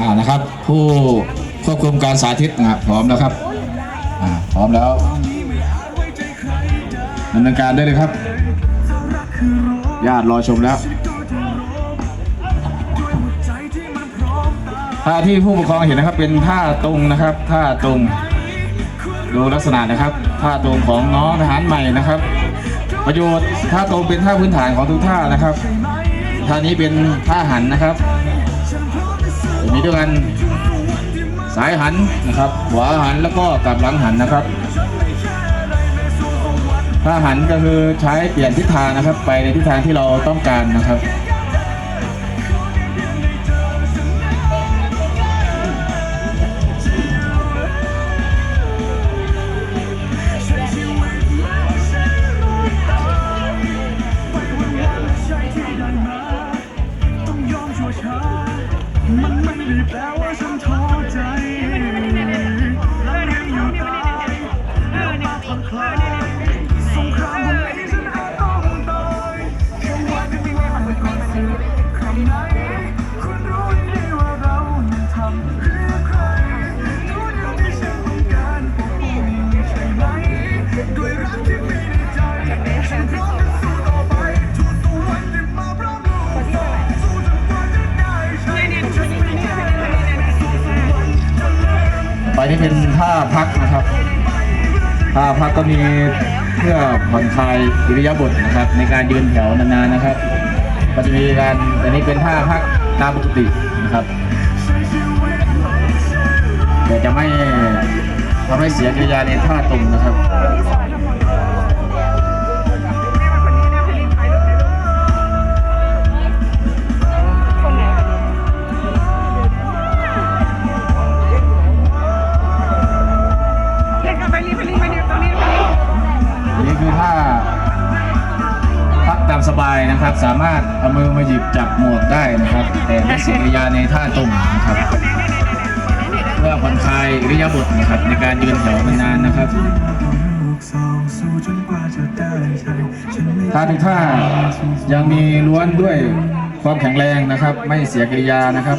อ่านะครับ ผู้ควบคุมการสาธิตนะครับพร้อมแล้วครับอ่าพร้อมแล้วดำเนินการได้เลยครับ ญาติรอชมแล้วท่าที่ผู้ปกครองเห็นนะครับเป็นท่าตรงนะครับท่าตรงดูลักษณะนะครับท่าตรงของน้องทหารใหม่นะครับ ประโยชน์ท่าตรงเป็นท่าพื้นฐานของทุกท่านะครับท่านี้เป็นท่าหันนะครับ มีด้วยกันสายหันนะครับขวาหันแล้วก็กลับหลังหันนะครับ ถ้าหันก็คือใช้เปลี่ยนทิศทางนะครับ ไปในทิศทางที่เราต้องการนะครับ นี่เป็นท่าพักนะครับท่าพักก็มีเพื่อผ่อนคลายอิริยาบถนะครับ ในการยืนแถวนานๆนะครับก็จะมีการอันนี้เป็นท่าพักตามปกตินะครับแต่จะไม่ทำให้เสียกิริยาในท่าตรงนะครับ อันนี้าพักตามสบายนะครับ สามารถเอามือมาหยิบจับหมวกได้นะครับ แต่ไม่เสียกิริยาในท่าตรงนะครับ เพื่อผ่อนคลายอิริยาบถนะครับในการยืนแถวนานๆนะครับถ้าท่าทุกท่ายังมีล้วนด้วยความแข็งแรงนะครับ ไม่เสียกิริยานะครับ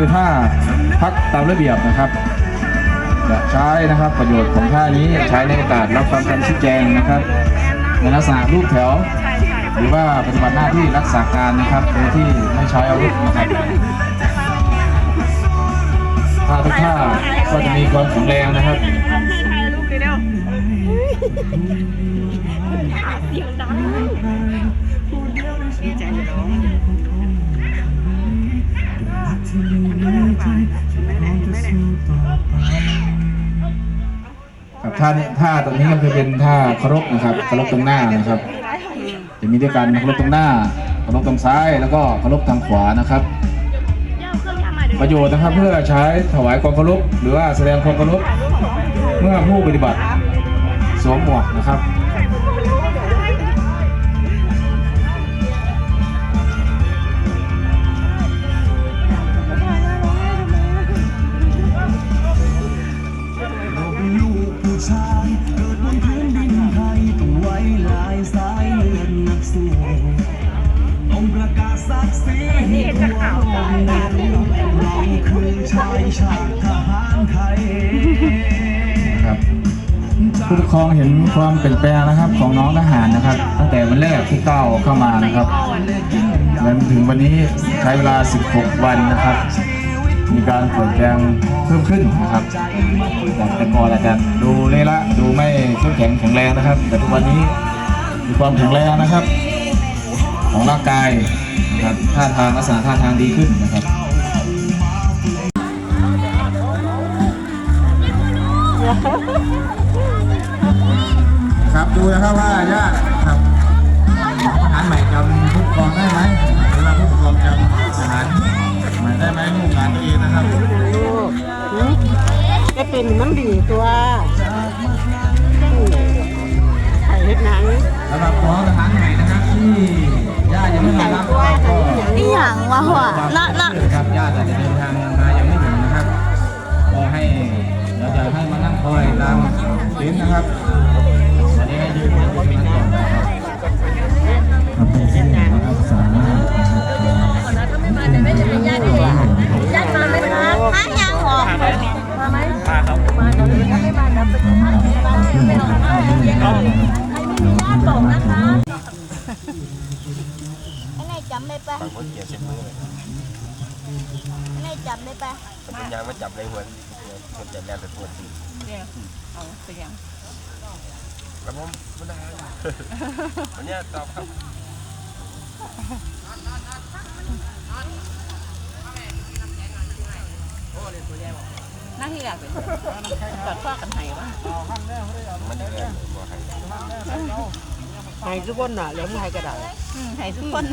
คือท่าพักตามระเบียบนะครับจะใช้นะครับประโยชน์ของท่านี้ใช้ในโอกาสรับฟังคำชี้แจงนะครับในลักษณะรูปแถว หรือว่าปฏิบัติหน้าที่รักษาการนะครับโดยที่ไม่ใช้อาวุธนะครับท่าทุกท่าก็จะมีความแข็งแรงนะครับถ่ายรูปเลยเร็ว ท่านท่าตรงนี้ก็คือเป็นท่าเคารพนะครับเคารพตรงหน้านะครับ จะมีด้วยกันเคารพตรงหน้าเคารพตรงซ้ายแล้วก็เคารพทางขวานะครับ ประโยชน์นะครับเพื่อใช้ถวายความเคารพหรือว่าแสดงความเคารพเมื่อผู้ปฏิบัติสวมหมวกนะครับ ชายเกิดบนพื้นดินไทยต้องไว้ลายสายเลือดนักสู้ต้องประกาศศักดิ์ศรีให้ทั่วโลกได้รู้เราคือชายชาติทหารไทยครับผู้ปกครองเห็นความเปลี่ยนแปลงนะครับของน้องทหารนะครับ ตั้งแต่วันแรกที่ก้าวเข้ามานะครับจนถึงวันนี้ใช้เวลา 16 วันนะครับ มีการเปลี่ยนแปลงเพิ่มขึ้นนะครับจากแต่ก่อนอาจจะดูเละละดูไม่เข้มแข็งแข็งแรงนะครับ แต่ทุกวันนี้มีความแข็งแรงนะครับ ของร่างกายนะครับท่าทางลักษณะท่าทางดีขึ้นนะครับครับดูนะครับว่าญาติครับ ยังวะหัวละละครับญาติอาจจะเดินทางมายังไม่ถึงนะครับก็ให้เต็นท์นะครับวันนี้ให้ยืนอยู่ตรงนั้นก่อนนะครับทำเป็นเส้นนะครับสามารถนะครับยัดมาไหมครับถ้ายังออกมาไหมมาครับมาเราไม่มานะไปสามารถเอาเครื่องมือเข้าได้นะครับใครไม่มีญาติบอกนะคะไงจำได้ปะฝั่งคนเกียร์เส้นมือเลยไงจำได้ปะมันเป็นยางมาจับเลยหัว คนจับแล้วแต่ปวดเนี่ยเอาเสียงครับผมไม่ได้วันนี้ตอบครับหน้าที่อยากเป็นกอดข้อกันไหวะมันเรื่องบ่ให้ไห้ทุกคนน่ะเหลือมไห้กระดาษให้ทุกคน